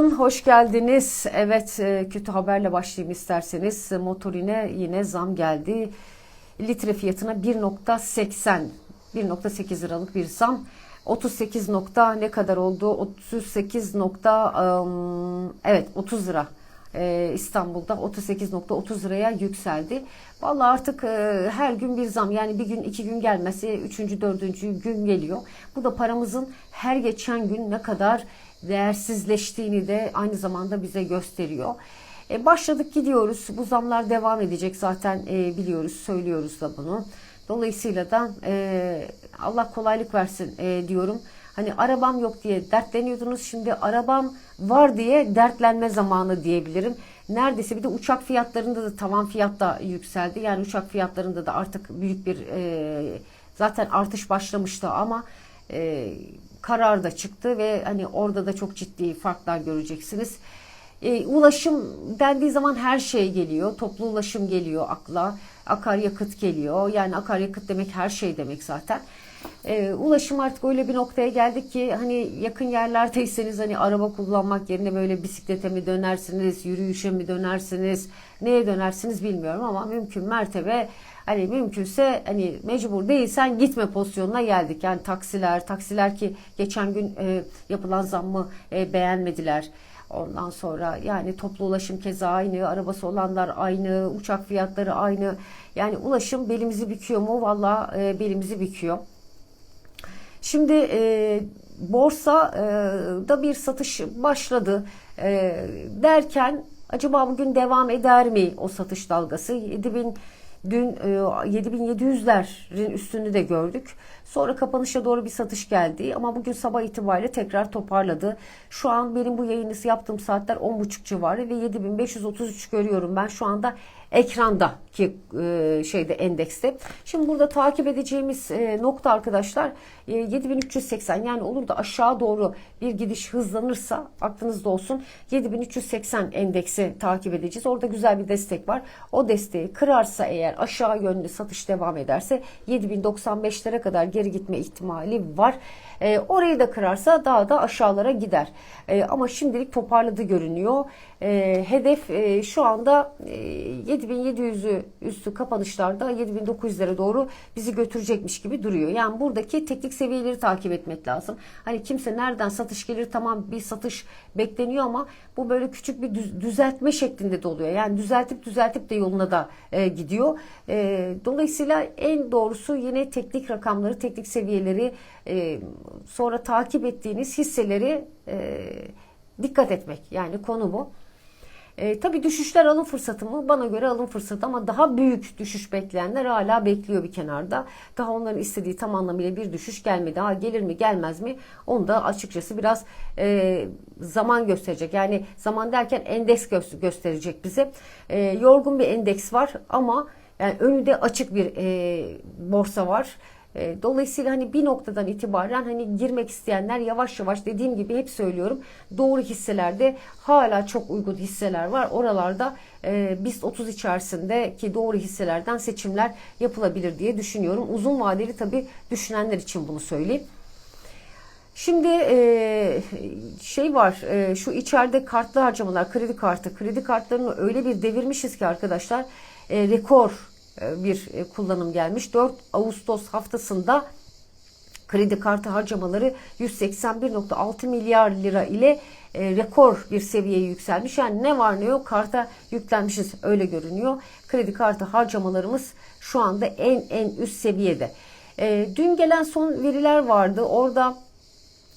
Günaydın, hoş geldiniz. Evet, e, kötü haberle başlayayım isterseniz. Motorine yine zam geldi. Litre fiyatına 1.80, 1.8 liralık bir zam. 38 nokta ne kadar oldu? 38 nokta, evet 30 lira. Ee, İstanbul'da 38.30 liraya yükseldi. Vallahi artık e, her gün bir zam yani bir gün iki gün gelmesi üçüncü dördüncü gün geliyor. Bu da paramızın her geçen gün ne kadar değersizleştiğini de aynı zamanda bize gösteriyor. E, başladık gidiyoruz. Bu zamlar devam edecek zaten e, biliyoruz, söylüyoruz da bunu. Dolayısıyla da e, Allah kolaylık versin e, diyorum. Hani arabam yok diye dertleniyordunuz. Şimdi arabam var diye dertlenme zamanı diyebilirim. Neredeyse bir de uçak fiyatlarında da tavan fiyat da yükseldi. Yani uçak fiyatlarında da artık büyük bir e, zaten artış başlamıştı ama e, karar da çıktı ve hani orada da çok ciddi farklar göreceksiniz. E, ulaşım dendiği zaman her şey geliyor. Toplu ulaşım geliyor akla. Akaryakıt geliyor. Yani akaryakıt demek her şey demek zaten. E, ulaşım artık öyle bir noktaya geldik ki hani yakın yerlerdeyseniz hani araba kullanmak yerine böyle bisiklete mi dönersiniz, yürüyüşe mi dönersiniz, neye dönersiniz bilmiyorum ama mümkün mertebe hani mümkünse hani mecbur değilsen gitme pozisyonuna geldik. Yani taksiler, taksiler ki geçen gün e, yapılan zammı e, beğenmediler. Ondan sonra yani toplu ulaşım keza aynı, arabası olanlar aynı, uçak fiyatları aynı. Yani ulaşım belimizi büküyor mu? Valla e, belimizi büküyor. Şimdi e, borsa e, da bir satış başladı e, derken acaba bugün devam eder mi o satış dalgası? 7000 Dün e, 7700'lerin üstünü de gördük. Sonra kapanışa doğru bir satış geldi ama bugün sabah itibariyle tekrar toparladı. Şu an benim bu yayını yaptığım saatler 10.30 civarı ve 7533 görüyorum ben şu anda ekranda ki e, şeyde endekste. Şimdi burada takip edeceğimiz e, nokta arkadaşlar e, 7380 yani olur da aşağı doğru bir gidiş hızlanırsa aklınızda olsun 7380 endeksi takip edeceğiz. Orada güzel bir destek var. O desteği kırarsa eğer aşağı yönlü satış devam ederse 7095'lere kadar geri gitme ihtimali var. E, orayı da kırarsa daha da aşağılara gider. E, ama şimdilik toparladı görünüyor. E, hedef e, şu anda e, 7700'ü üstü kapanışlarda 7900'lere doğru bizi götürecekmiş gibi duruyor. Yani buradaki teknik seviyeleri takip etmek lazım. Hani kimse nereden satış gelir tamam bir satış bekleniyor ama bu böyle küçük bir düzeltme şeklinde de oluyor. Yani düzeltip düzeltip de yoluna da e, gidiyor. E, dolayısıyla en doğrusu yine teknik rakamları, teknik seviyeleri e, sonra takip ettiğiniz hisseleri e, dikkat etmek. Yani konu bu. E, tabii düşüşler alım fırsatı mı? Bana göre alım fırsatı ama daha büyük düşüş bekleyenler hala bekliyor bir kenarda. Daha onların istediği tam anlamıyla bir düşüş gelmedi. Ha gelir mi gelmez mi? Onu da açıkçası biraz e, zaman gösterecek. Yani zaman derken endeks gö- gösterecek bize. E, yorgun bir endeks var ama yani önünde açık bir e, borsa var. E, dolayısıyla hani bir noktadan itibaren hani girmek isteyenler yavaş yavaş dediğim gibi hep söylüyorum doğru hisselerde hala çok uygun hisseler var. Oralarda e, BIST 30 içerisinde ki doğru hisselerden seçimler yapılabilir diye düşünüyorum. Uzun vadeli tabii düşünenler için bunu söyleyeyim. Şimdi e, şey var e, şu içeride kartlı harcamalar kredi kartı kredi kartlarını öyle bir devirmişiz ki arkadaşlar e, rekor bir e, kullanım gelmiş. 4 Ağustos haftasında kredi kartı harcamaları 181.6 milyar lira ile e, rekor bir seviyeye yükselmiş. Yani ne var ne yok karta yüklenmişiz öyle görünüyor. Kredi kartı harcamalarımız şu anda en en üst seviyede. E, dün gelen son veriler vardı. Orada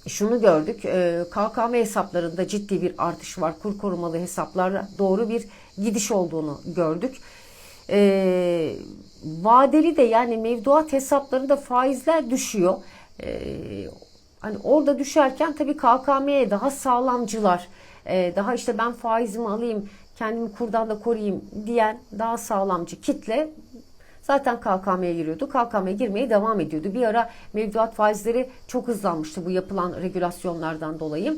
şunu gördük. E, KKM hesaplarında ciddi bir artış var. Kur korumalı hesaplara doğru bir gidiş olduğunu gördük e, vadeli de yani mevduat hesaplarında faizler düşüyor. E, hani orada düşerken tabii KKM'ye daha sağlamcılar, e, daha işte ben faizimi alayım, kendimi kurdan da koruyayım diyen daha sağlamcı kitle zaten KKM'ye giriyordu. KKM'ye girmeye devam ediyordu. Bir ara mevduat faizleri çok hızlanmıştı bu yapılan regülasyonlardan dolayı.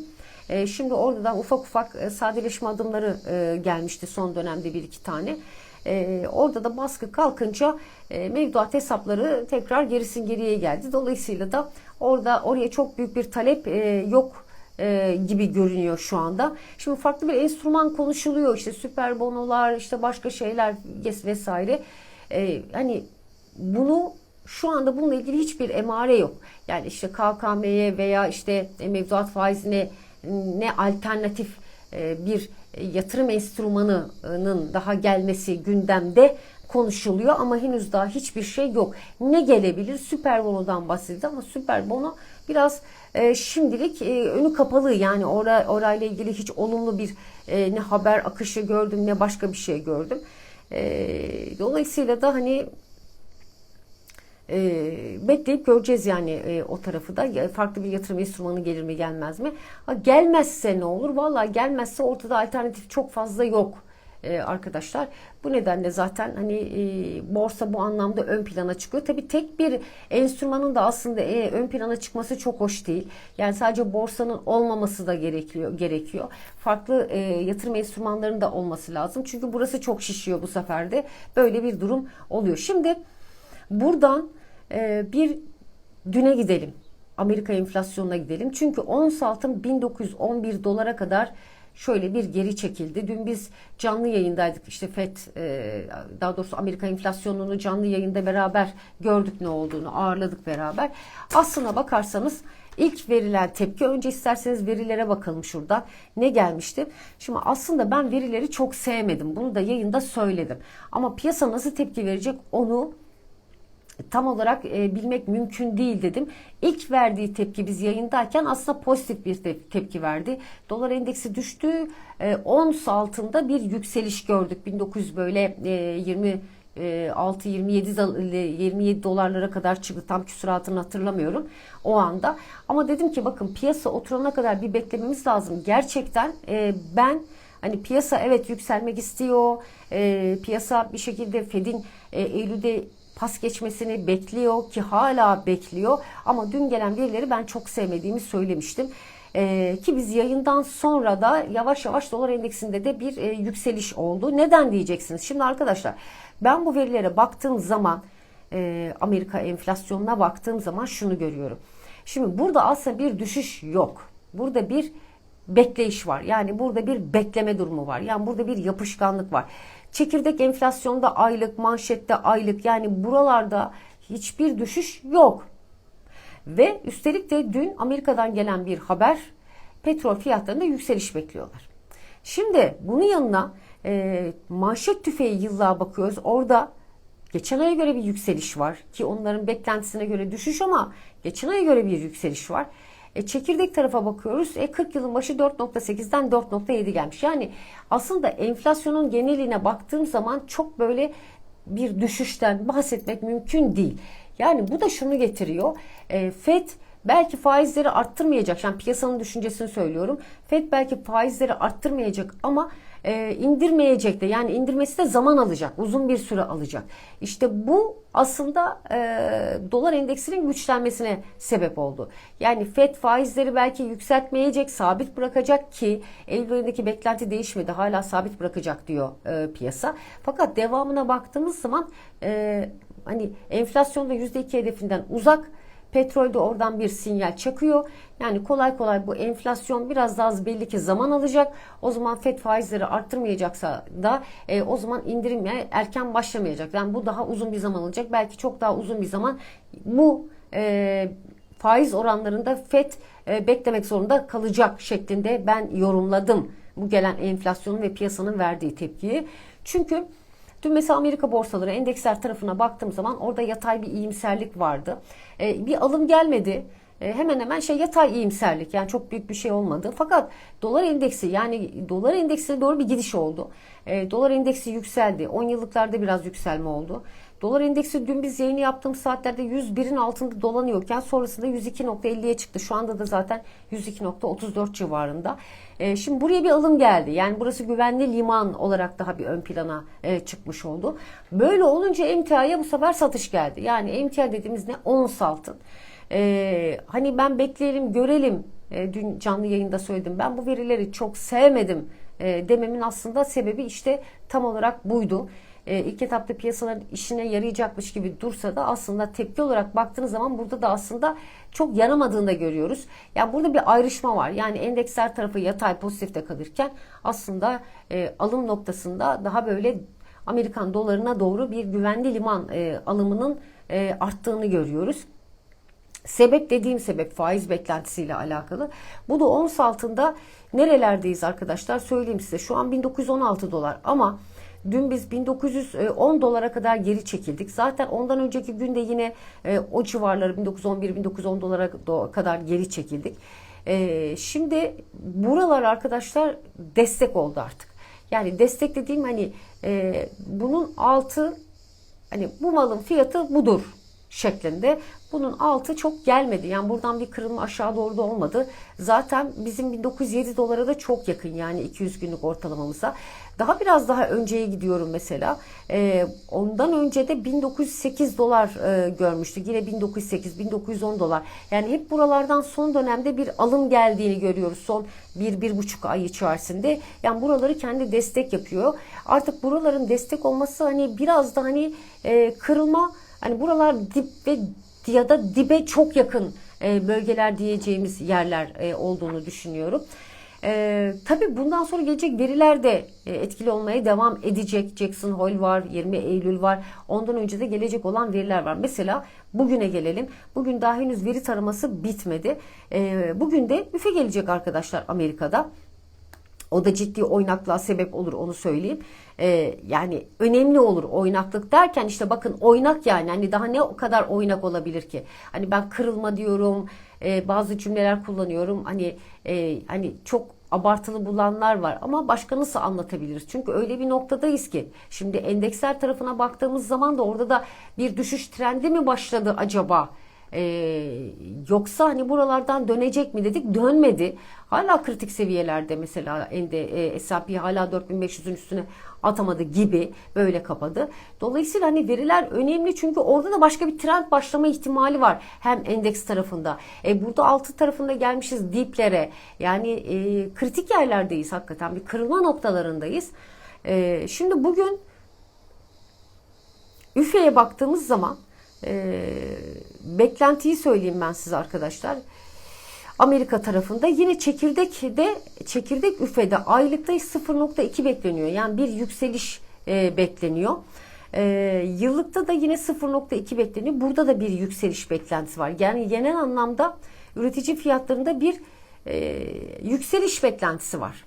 E, şimdi oradan ufak ufak e, sadeleşme adımları e, gelmişti son dönemde bir iki tane. E, orada da baskı kalkınca e, mevduat hesapları tekrar gerisin geriye geldi. Dolayısıyla da orada oraya çok büyük bir talep e, yok e, gibi görünüyor şu anda. Şimdi farklı bir enstrüman konuşuluyor. İşte süper bonolar, işte başka şeyler ves- vesaire. E, hani bunu şu anda bununla ilgili hiçbir emare yok. Yani işte KKM'ye veya işte mevduat faizine ne alternatif bir yatırım enstrümanının daha gelmesi gündemde konuşuluyor ama henüz daha hiçbir şey yok. Ne gelebilir? Süper bonodan bahsedildi ama süper bono biraz e, şimdilik e, önü kapalı yani ora, orayla ilgili hiç olumlu bir e, ne haber akışı gördüm ne başka bir şey gördüm. E, dolayısıyla da hani e, bekleyip göreceğiz yani e, o tarafı da farklı bir yatırım enstrümanı gelir mi gelmez mi? Ha, gelmezse ne olur? Vallahi gelmezse ortada alternatif çok fazla yok e, arkadaşlar. Bu nedenle zaten hani e, borsa bu anlamda ön plana çıkıyor. Tabii tek bir enstrümanın da aslında e, ön plana çıkması çok hoş değil. Yani sadece borsanın olmaması da gerekiyor. gerekiyor. Farklı e, yatırım enstrümanlarının da olması lazım. Çünkü burası çok şişiyor bu sefer de. Böyle bir durum oluyor. Şimdi buradan e, bir düne gidelim. Amerika enflasyonuna gidelim. Çünkü ons altın 1911 dolara kadar şöyle bir geri çekildi. Dün biz canlı yayındaydık. İşte FED e, daha doğrusu Amerika enflasyonunu canlı yayında beraber gördük ne olduğunu ağırladık beraber. Aslına bakarsanız ilk verilen tepki önce isterseniz verilere bakalım şurada. Ne gelmişti? Şimdi aslında ben verileri çok sevmedim. Bunu da yayında söyledim. Ama piyasa nasıl tepki verecek onu tam olarak e, bilmek mümkün değil dedim. İlk verdiği tepki biz yayındayken aslında pozitif bir te- tepki verdi. Dolar endeksi düştü. E, ons altında bir yükseliş gördük. 1900 böyle e, 20 6 27 27 dolarlara kadar çıktı. Tam küsuratını hatırlamıyorum o anda. Ama dedim ki bakın piyasa oturana kadar bir beklememiz lazım. Gerçekten e, ben Hani piyasa evet yükselmek istiyor. E, piyasa bir şekilde Fed'in e, Eylül'de pas geçmesini bekliyor ki hala bekliyor. Ama dün gelen verileri ben çok sevmediğimi söylemiştim. Ee, ki biz yayından sonra da yavaş yavaş dolar endeksinde de bir e, yükseliş oldu. Neden diyeceksiniz? Şimdi arkadaşlar ben bu verilere baktığım zaman e, Amerika enflasyonuna baktığım zaman şunu görüyorum. Şimdi burada aslında bir düşüş yok. Burada bir bekleyiş var. Yani burada bir bekleme durumu var. Yani burada bir yapışkanlık var. Çekirdek enflasyonda aylık, manşette aylık yani buralarda hiçbir düşüş yok. Ve üstelik de dün Amerika'dan gelen bir haber petrol fiyatlarında yükseliş bekliyorlar. Şimdi bunun yanına e, manşet tüfeği yıllığa bakıyoruz. Orada geçen aya göre bir yükseliş var ki onların beklentisine göre düşüş ama geçen aya göre bir yükseliş var. E, çekirdek tarafa bakıyoruz. E, 40 yılın başı 4.8'den 4.7 gelmiş. Yani aslında enflasyonun geneline baktığım zaman çok böyle bir düşüşten bahsetmek mümkün değil. Yani bu da şunu getiriyor. E, FED belki faizleri arttırmayacak. Yani piyasanın düşüncesini söylüyorum. FED belki faizleri arttırmayacak ama e, indirmeyecek de yani indirmesi de zaman alacak. Uzun bir süre alacak. İşte bu aslında e, dolar endeksinin güçlenmesine sebep oldu. Yani FED faizleri belki yükseltmeyecek, sabit bırakacak ki Eylül ayındaki beklenti değişmedi. Hala sabit bırakacak diyor e, piyasa. Fakat devamına baktığımız zaman e, hani enflasyonda %2 hedefinden uzak Petrol de oradan bir sinyal çakıyor. Yani kolay kolay bu enflasyon biraz daha az belli ki zaman alacak. O zaman FED faizleri arttırmayacaksa da e, o zaman indirimle erken başlamayacak. Yani bu daha uzun bir zaman alacak. Belki çok daha uzun bir zaman bu e, faiz oranlarında FED e, beklemek zorunda kalacak şeklinde ben yorumladım. Bu gelen enflasyonun ve piyasanın verdiği tepkiyi. Çünkü Dün mesela Amerika borsaları endeksler tarafına baktığım zaman orada yatay bir iyimserlik vardı. E, bir alım gelmedi. E, hemen hemen şey yatay iyimserlik yani çok büyük bir şey olmadı. Fakat dolar endeksi yani dolar endeksine doğru bir gidiş oldu. E, dolar endeksi yükseldi. 10 yıllıklarda biraz yükselme oldu. Dolar endeksi dün biz yayını yaptığımız saatlerde 101'in altında dolanıyorken sonrasında 102.50'ye çıktı. Şu anda da zaten 102.34 civarında. E, şimdi buraya bir alım geldi. Yani burası güvenli liman olarak daha bir ön plana e, çıkmış oldu. Böyle olunca emtiaya bu sefer satış geldi. Yani emtia dediğimiz ne? Ons altın. E, hani ben bekleyelim görelim. E, dün canlı yayında söyledim. Ben bu verileri çok sevmedim e, dememin aslında sebebi işte tam olarak buydu. E, ilk etapta piyasaların işine yarayacakmış gibi dursa da aslında tepki olarak baktığınız zaman burada da aslında çok yaramadığını da görüyoruz. Yani burada bir ayrışma var. Yani endeksler tarafı yatay pozitifte kalırken aslında e, alım noktasında daha böyle Amerikan dolarına doğru bir güvenli liman e, alımının e, arttığını görüyoruz. Sebep dediğim sebep faiz beklentisiyle alakalı. Bu da ons altında nerelerdeyiz arkadaşlar söyleyeyim size. Şu an 1916 dolar ama dün biz 1910 dolara kadar geri çekildik. Zaten ondan önceki günde yine e, o civarları 1911-1910 dolara kadar geri çekildik. E, şimdi buralar arkadaşlar destek oldu artık. Yani destek dediğim hani e, bunun altı hani bu malın fiyatı budur şeklinde. Bunun altı çok gelmedi. Yani buradan bir kırılma aşağı doğru da olmadı. Zaten bizim 1907 dolara da çok yakın yani 200 günlük ortalamamıza. Daha biraz daha önceye gidiyorum mesela. Ee, ondan önce de 1908 dolar e, görmüştük. Yine 1908, 1910 dolar. Yani hep buralardan son dönemde bir alım geldiğini görüyoruz. Son bir, bir buçuk ay içerisinde. Yani buraları kendi destek yapıyor. Artık buraların destek olması hani biraz da hani e, kırılma Hani buralar dip ve ya da dibe çok yakın e, bölgeler diyeceğimiz yerler e, olduğunu düşünüyorum. E, tabii bundan sonra gelecek veriler de e, etkili olmaya devam edecek. Jackson Hole var, 20 Eylül var. Ondan önce de gelecek olan veriler var. Mesela bugüne gelelim. Bugün daha henüz veri taraması bitmedi. E, bugün de üfe gelecek arkadaşlar Amerika'da. O da ciddi oynaklığa sebep olur onu söyleyeyim. Ee, yani önemli olur oynaklık derken işte bakın oynak yani hani daha ne o kadar oynak olabilir ki? Hani ben kırılma diyorum, e, bazı cümleler kullanıyorum. Hani e, hani çok abartılı bulanlar var ama başka nasıl anlatabiliriz? Çünkü öyle bir noktadayız ki şimdi endeksler tarafına baktığımız zaman da orada da bir düşüş trendi mi başladı acaba? Ee, yoksa hani buralardan dönecek mi dedik dönmedi. Hala kritik seviyelerde mesela ende e, S&P hala 4500'ün üstüne atamadı gibi böyle kapadı. Dolayısıyla hani veriler önemli çünkü orada da başka bir trend başlama ihtimali var. Hem endeks tarafında. E, burada altı tarafında gelmişiz diplere. Yani e, kritik yerlerdeyiz hakikaten. Bir kırılma noktalarındayız. E, şimdi bugün üfeye baktığımız zaman e, beklentiyi söyleyeyim ben size arkadaşlar. Amerika tarafında yine çekirdekte çekirdek üfede aylıkta 0.2 bekleniyor. Yani bir yükseliş e, bekleniyor. E, yıllıkta da yine 0.2 bekleniyor. Burada da bir yükseliş beklentisi var. Yani genel anlamda üretici fiyatlarında bir e, yükseliş beklentisi var.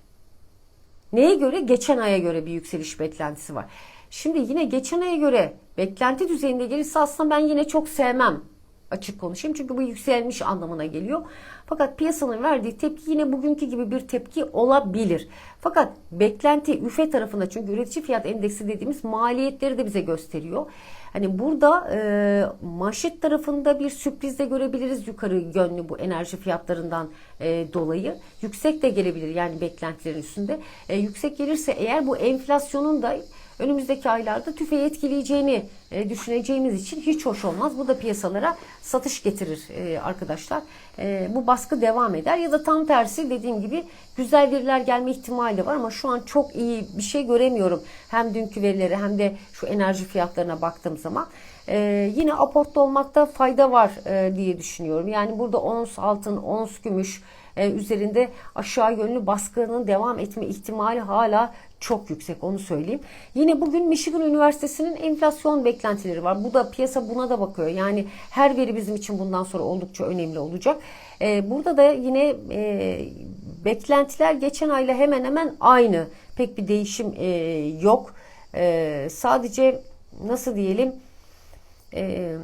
Neye göre? Geçen aya göre bir yükseliş beklentisi var. Şimdi yine geçen aya göre beklenti düzeyinde gelirse aslında ben yine çok sevmem açık konuşayım. Çünkü bu yükselmiş anlamına geliyor. Fakat piyasanın verdiği tepki yine bugünkü gibi bir tepki olabilir. Fakat beklenti üfe tarafında çünkü üretici fiyat endeksi dediğimiz maliyetleri de bize gösteriyor. Hani burada e, manşet tarafında bir sürpriz de görebiliriz yukarı yönlü bu enerji fiyatlarından e, dolayı. Yüksek de gelebilir yani beklentilerin üstünde. E, yüksek gelirse eğer bu enflasyonun da önümüzdeki aylarda tüfeği etkileyeceğini e, düşüneceğimiz için hiç hoş olmaz. Bu da piyasalara satış getirir e, arkadaşlar. E, bu baskı devam eder ya da tam tersi dediğim gibi güzel veriler gelme ihtimali de var ama şu an çok iyi bir şey göremiyorum. Hem dünkü verileri hem de şu enerji fiyatlarına baktığım zaman. Ee, yine aportta olmakta fayda var e, diye düşünüyorum. Yani burada ons altın, ons gümüş e, üzerinde aşağı yönlü baskının devam etme ihtimali hala çok yüksek onu söyleyeyim. Yine bugün Michigan Üniversitesi'nin enflasyon beklentileri var. Bu da piyasa buna da bakıyor. Yani her veri bizim için bundan sonra oldukça önemli olacak. Ee, burada da yine e, beklentiler geçen ayla hemen hemen aynı. Pek bir değişim e, yok. E, sadece nasıl diyelim e,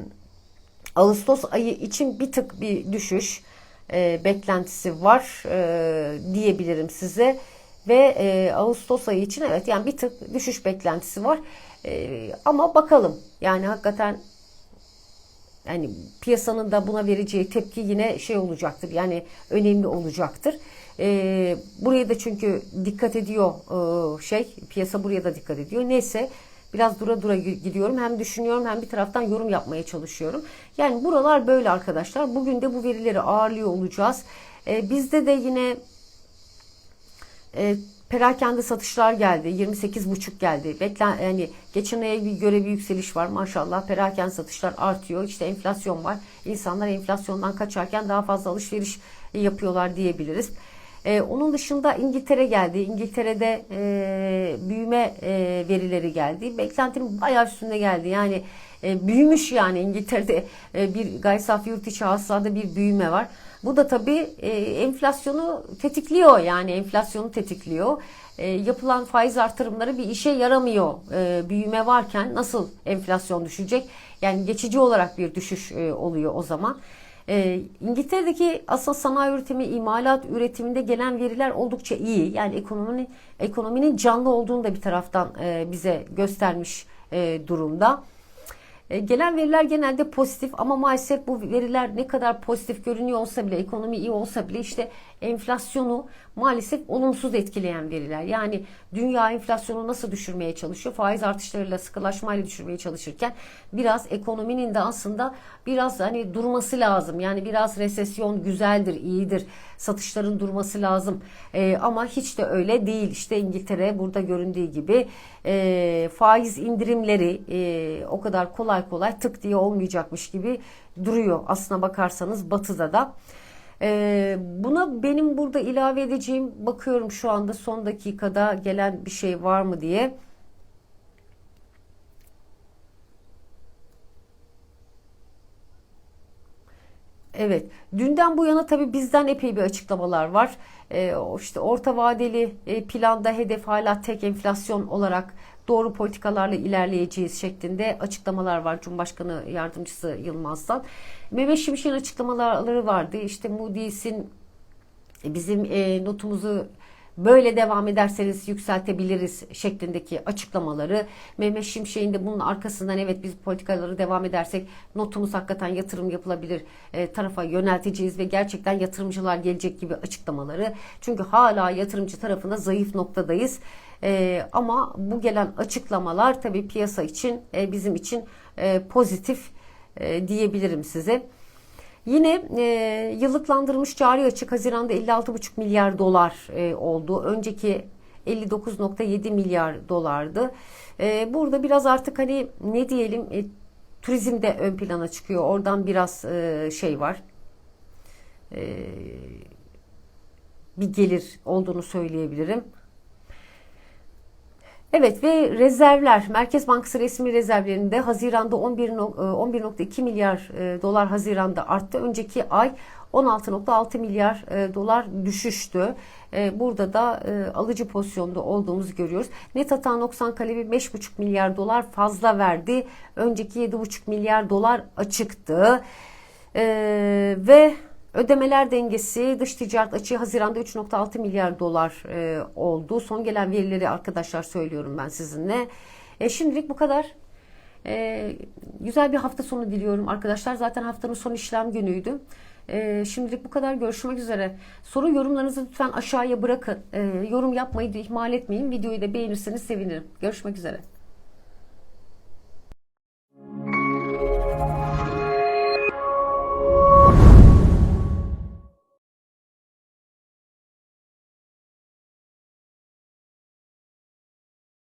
Ağustos ayı için bir tık bir düşüş e, beklentisi var e, diyebilirim size ve e, Ağustos ayı için evet yani bir tık düşüş beklentisi var e, ama bakalım yani hakikaten yani piyasanın da buna vereceği tepki yine şey olacaktır yani önemli olacaktır. E, buraya da çünkü dikkat ediyor e, şey piyasa buraya da dikkat ediyor. Neyse biraz dura dura gidiyorum. Hem düşünüyorum hem bir taraftan yorum yapmaya çalışıyorum. Yani buralar böyle arkadaşlar. Bugün de bu verileri ağırlıyor olacağız. E, bizde de yine e, Perakende satışlar geldi. 28,5 geldi. Beklen yani geçen aya göre bir yükseliş var. Maşallah perakende satışlar artıyor. İşte enflasyon var. İnsanlar enflasyondan kaçarken daha fazla alışveriş yapıyorlar diyebiliriz. Ee, onun dışında İngiltere geldi. İngiltere'de e, büyüme e, verileri geldi. Beklentinin bayağı üstünde geldi. Yani e, büyümüş yani İngiltere'de e, bir gayri safi yurt içi hasılada bir büyüme var. Bu da tabii e, enflasyonu tetikliyor yani enflasyonu tetikliyor. E, yapılan faiz artırımları bir işe yaramıyor. E, büyüme varken nasıl enflasyon düşecek? Yani geçici olarak bir düşüş e, oluyor o zaman. E, İngiltere'deki asıl sanayi üretimi, imalat üretiminde gelen veriler oldukça iyi. Yani ekonominin ekonominin canlı olduğunu da bir taraftan e, bize göstermiş e, durumda. E, gelen veriler genelde pozitif ama maalesef bu veriler ne kadar pozitif görünüyor olsa bile, ekonomi iyi olsa bile işte enflasyonu maalesef olumsuz etkileyen veriler. Yani dünya enflasyonu nasıl düşürmeye çalışıyor? Faiz artışlarıyla, sıkılaşmayla düşürmeye çalışırken biraz ekonominin de aslında biraz hani durması lazım. Yani biraz resesyon güzeldir, iyidir. Satışların durması lazım. E, ama hiç de öyle değil. İşte İngiltere burada göründüğü gibi e, faiz indirimleri e, o kadar kolay kolay tık diye olmayacakmış gibi duruyor. Aslına bakarsanız batıda da. Ee, buna benim burada ilave edeceğim bakıyorum şu anda son dakikada gelen bir şey var mı diye. Evet. Dünden bu yana tabii bizden epey bir açıklamalar var. Ee, işte orta vadeli e, planda hedef hala tek enflasyon olarak doğru politikalarla ilerleyeceğiz şeklinde açıklamalar var Cumhurbaşkanı Yardımcısı Yılmaz'dan. Mehmet Şimşek'in açıklamaları vardı. İşte Moody's'in bizim e, notumuzu böyle devam ederseniz yükseltebiliriz şeklindeki açıklamaları. Mehmet Şimşek'in de bunun arkasından evet biz politikaları devam edersek notumuz hakikaten yatırım yapılabilir e, tarafa yönelteceğiz ve gerçekten yatırımcılar gelecek gibi açıklamaları. Çünkü hala yatırımcı tarafında zayıf noktadayız. E, ama bu gelen açıklamalar tabii piyasa için e, bizim için e, pozitif e, diyebilirim size. Yine e, yıllıklandırılmış cari açık Haziran'da 56,5 milyar dolar e, oldu. Önceki 59.7 milyar dolardı. E, burada biraz artık hani ne diyelim e, turizm de ön plana çıkıyor. Oradan biraz e, şey var. E, bir gelir olduğunu söyleyebilirim. Evet ve rezervler Merkez Bankası resmi rezervlerinde Haziran'da 11 11.2 milyar e, dolar Haziran'da arttı. Önceki ay 16.6 milyar e, dolar düşüştü. E, burada da alıcı pozisyonda olduğumuzu görüyoruz. Net hata noksan kalemi 5.5 milyar dolar fazla verdi. Önceki 7.5 milyar dolar açıktı. Ve Ödemeler dengesi dış ticaret açığı Haziran'da 3.6 milyar dolar e, oldu. Son gelen verileri arkadaşlar söylüyorum ben sizinle. E, şimdilik bu kadar. E, güzel bir hafta sonu diliyorum arkadaşlar. Zaten haftanın son işlem günüydü. E, şimdilik bu kadar. Görüşmek üzere. Soru yorumlarınızı lütfen aşağıya bırakın. E, yorum yapmayı da ihmal etmeyin. Videoyu da beğenirseniz sevinirim. Görüşmek üzere.